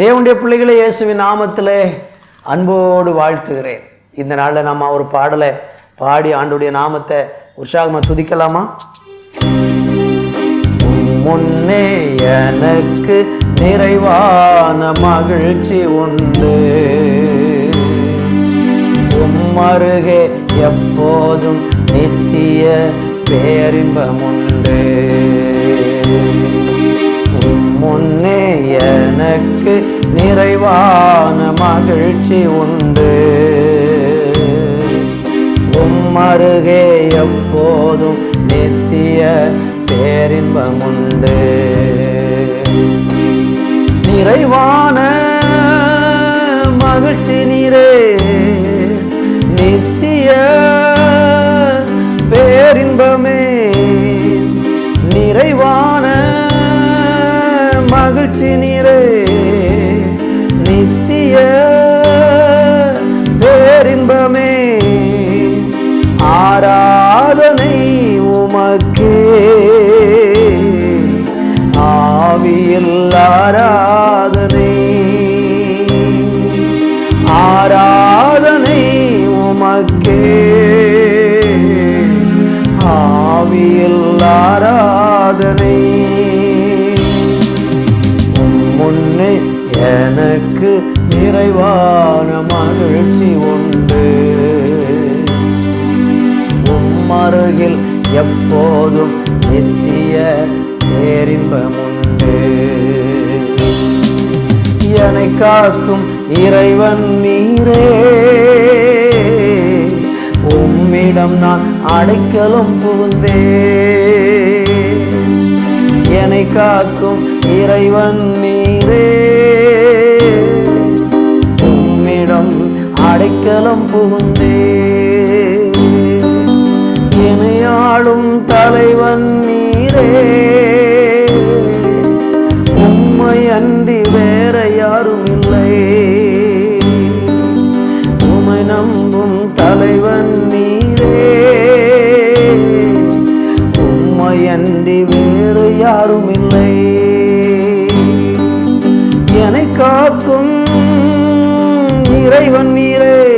தேவனுடைய பிள்ளைகளை இயேசுவின் நாமத்தில் அன்போடு வாழ்த்துகிறேன். இந்த நாளில் நம்ம ஒரு பாடலை பாடி ஆண்டுடைய நாமத்தை உற்சாகமாக துதிக்கலாமா? முன்னே எனக்கு நிறைவான மகிழ்ச்சி உண்டு. உம்மருகே எப்போதும் நித்திய பேரின்பம் உண்டு. முன்னே எனக்கு நிறைவான மகிழ்ச்சி உண்டு. உம்மருகே எப்போதும் நித்திய பேரின்பமுண்டு. நிறைவான மகிழ்ச்சி நீரே நித்திய பேரின்பமே. மகிழ்ச்சி நீரே எனக்கு நிறைவான மகிழ்ச்சி உண்டு. உம்மருகில் எப்போதும் நித்திய பேரின்பம் என்னை காக்கும் இறைவன் நீரே. உம்மிடம் நான் அடைக்கலும் புகுந்தே என்னை காக்கும் இறைவன் நீரே. அடைக்கலம் புகுந்தே இணையாளும் தலைவன் நீரே. உம்மை அன்றி வேற யாரும் இல்லை. உமை நம்பும் தலைவன் நீரே. உம்மை அன்றி வேறு யாரும் இல்லை. என்னை காக்கும் இறைவன் நீரே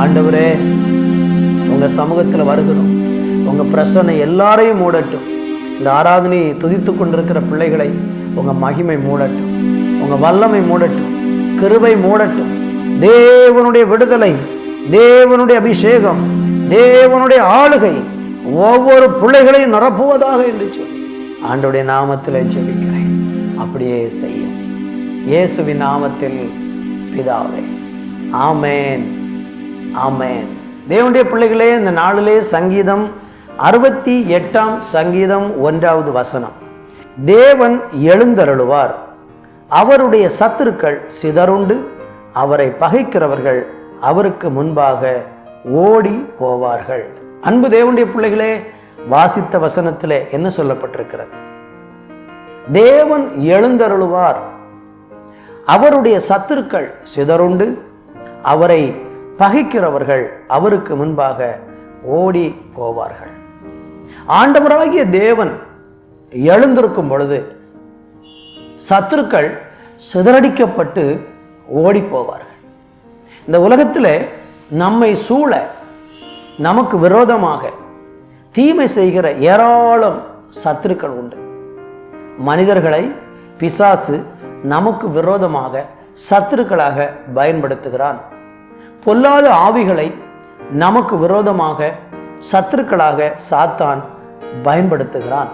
ஆண்டவரே உங்கள் சமூகத்தில் வருகிறோம். உங்கள் பிரசனை எல்லாரையும் மூடட்டும். இந்த ஆராதனை துதித்து கொண்டிருக்கிற பிள்ளைகளை உங்கள் மகிமை மூடட்டும். உங்கள் வல்லமை மூடட்டும். கிருபை மூடட்டும். தேவனுடைய விடுதலை தேவனுடைய அபிஷேகம் தேவனுடைய ஆளுகை ஒவ்வொரு பிள்ளைகளையும் நிரப்புவதாக என்று சொல்லி ஆண்டுடைய நாமத்தில் ஜெபிக்கிறேன். அப்படியே செய்யும். இயேசுவின் நாமத்தில் பிதாவே ஆமேன். ஆமேன். தேவனுடைய பிள்ளைகளே இந்த நாளிலே சங்கீதம் அறுபத்தி எட்டாம் சங்கீதம் ஒன்றாவது வசனம். தேவன் எழுந்தருளுவார். அவருடைய சத்துருக்கள் சிதறுண்டு அவரை பகைக்கிறவர்கள் அவருக்கு முன்பாக ஓடி போவார்கள். அன்பு தேவனுடைய பிள்ளைகளே வாசித்த வசனத்திலே என்ன சொல்லப்பட்டிருக்கிறது? தேவன் எழுந்தருளுவார். அவருடைய சத்துருக்கள் சிதறுண்டு அவரை பகைக்கிறவர்கள் அவருக்கு முன்பாக ஓடி போவார்கள். ஆண்டவராகிய தேவன் எழுந்திருக்கும் பொழுது சத்துருக்கள் சிதறடிக்கப்பட்டு ஓடி போவார்கள். இந்த உலகத்தில் நம்மை சூழ நமக்கு விரோதமாக தீமை செய்கிற ஏராளம் சத்துருக்கள் உண்டு. மனிதர்களை பிசாசு நமக்கு விரோதமாக சத்துருக்களாக பயன்படுத்துகிறான். பொல்லாத ஆவிகளை நமக்கு விரோதமாக சத்துருக்களாக சாத்தான் பயன்படுத்துகிறான்.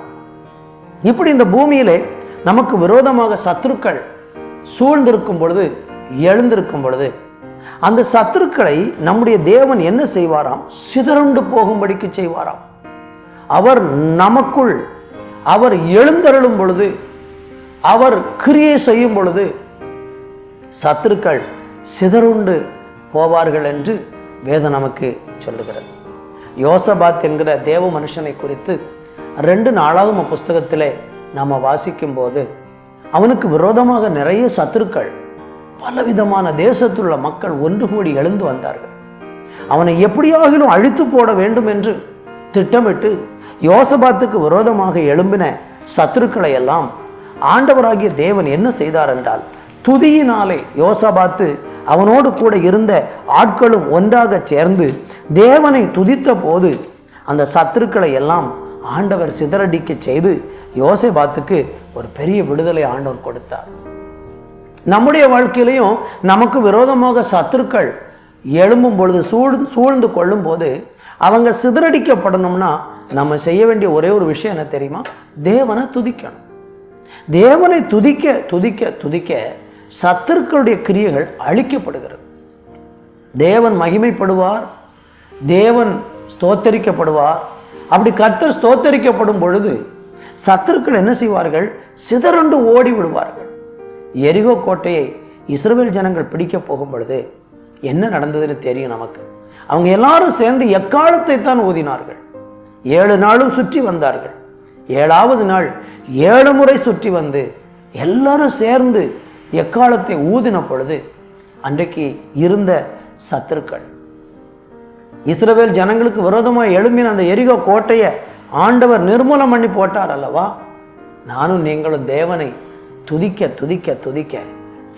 இப்படி இந்த பூமியிலே நமக்கு விரோதமாக சத்துருக்கள் சூழ்ந்திருக்கும் பொழுது எழுந்திருக்கும் பொழுது அந்த சத்துருக்களை நம்முடைய தேவன் என்ன செய்வாராம்? சிதறுண்டு போகும்படிக்கு செய்வாராம். அவர் நமக்குள் அவர் எழுந்தருளும் பொழுது அவர் கிரியை செய்யும் பொழுது சத்துருக்கள் சிதறுண்டு போவார்கள் என்று வேதம் நமக்கு சொல்லுகிறது. யோசபாத் என்கிற தேவ மனுஷனை குறித்து ரெண்டு நாளாகும் புஸ்தகத்திலே நாம் வாசிக்கும்போது அவனுக்கு விரோதமாக நிறைய சத்துருக்கள் பலவிதமான தேசத்துள்ள மக்கள் ஒன்று கூடி எழுந்து வந்தார்கள். அவனை எப்படியாகிலும் அழித்து போட வேண்டும் என்று திட்டமிட்டு யோசபாத்துக்கு விரோதமாக எழும்பின சத்துருக்களை எல்லாம் ஆண்டவராகிய தேவன் என்ன செய்தார் என்றால் துதியினாலே யோசபாத்து அவனோடு கூட இருந்த ஆட்களும் ஒன்றாக சேர்ந்து தேவனை துதித்த போது அந்த சத்துருக்களை எல்லாம் ஆண்டவர் சிதறடிக்க செய்து யோசைபாத்துக்கு ஒரு பெரிய விடுதலை ஆண்டவர் கொடுத்தார். நம்முடைய வாழ்க்கையிலையும் நமக்கு விரோதமாக சத்துருக்கள் எழும்பும் பொழுது சூழ் சூழ்ந்து கொள்ளும் போது அவங்க சிதறடிக்கப்படணும்னா நம்ம செய்ய வேண்டிய ஒரே ஒரு விஷயம் என்ன தெரியுமா? தேவனை துதிக்கணும். தேவனை துதிக்க துதிக்க துதிக்க சத்துருக்களுடைய கிரியைகள் அழிக்கப்படுகிறது. தேவன் மகிமைப்படுவார் தேவன் ஸ்தோத்தரிக்கப்படுவார். அப்படி கர்த்தர் ஸ்தோத்தரிக்கப்படும் பொழுது சத்துருக்கள் என்ன செய்வார்கள்? சிதறண்டு ஓடி விடுவார்கள். எரிகோ கோட்டையை இஸ்ரேல் ஜனங்கள் பிடிக்க போகும் பொழுது என்ன நடந்ததுன்னு தெரியும் நமக்கு. அவங்க எல்லாரும் சேர்ந்து எக்காலத்தை தான் ஊதினார்கள்? ஏழு நாளும் சுற்றி வந்தார்கள். ஏழாவது நாள் ஏழு முறை சுற்றி வந்து எல்லாரும் சேர்ந்து எக்காலத்தை ஊதின பொழுது அன்றைக்கு இருந்த சத்துருக்கள். இஸ்ரவேல் ஜனங்களுக்கு விரோதமாக எழும்பின அந்த எரிகோ கோட்டையை ஆண்டவர் நிர்மூலம் பண்ணி போட்டார் அல்லவா? நானும் நீங்களும் தேவனை துதிக்க துதிக்க துதிக்க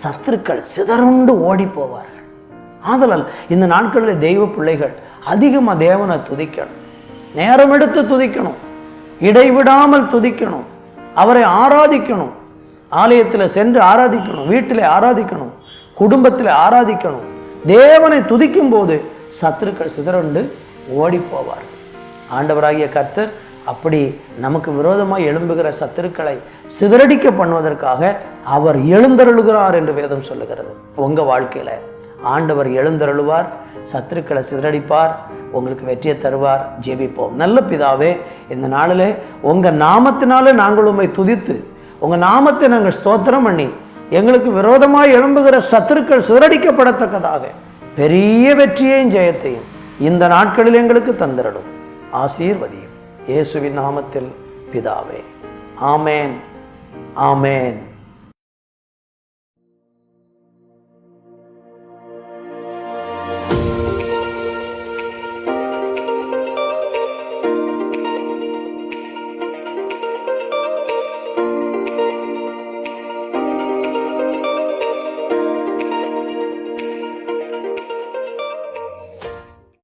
சத்துருக்கள் சிதறுண்டு ஓடி போவார்கள் ஆதலால் இந்த நாட்களில் தெய்வ பிள்ளைகள் அதிகமாக தேவனை துதிக்கணும். நேரம் எடுத்து துதிக்கணும். இடைவிடாமல் துதிக்கணும். அவரை ஆராதிக்கணும். ஆலயத்தில் சென்று ஆராதிக்கணும் வீட்டில் ஆராதிக்கணும் குடும்பத்தில் ஆராதிக்கணும். தேவனை துதிக்கும் போது சத்துருக்கள் சிதறண்டு ஓடி போவார் ஆண்டவராகிய கர்த்தர் அப்படி நமக்கு விரோதமாக எழும்புகிற சத்துருக்களை சிதறடிக்க பண்ணுவதற்காக அவர் எழுந்தருளுகிறார் என்று வேதம் சொல்லுகிறது. உங்கள் வாழ்க்கையில் ஆண்டவர் எழுந்தருளுவார் சத்துருக்களை சிதறடிப்பார் உங்களுக்கு வெற்றியை தருவார் ஜெபிப்போம். நல்ல பிதாவே இந்த நாளில் உங்கள் நாமத்தினாலே நாங்கள் உண்மை துதித்து உங்கள் நாமத்தை நாங்கள் ஸ்தோத்திரம் பண்ணி எங்களுக்கு விரோதமாக எழும்புகிற சத்துருக்கள் சிதறடிக்கப்படத்தக்கதாக பெரிய வெற்றியையும் ஜெயத்தையும் இந்த நாட்களில் எங்களுக்கு தந்திரடும். ஆசீர்வதியும். இயேசுவின் நாமத்தில் பிதாவே. ஆமேன். ஆமேன்.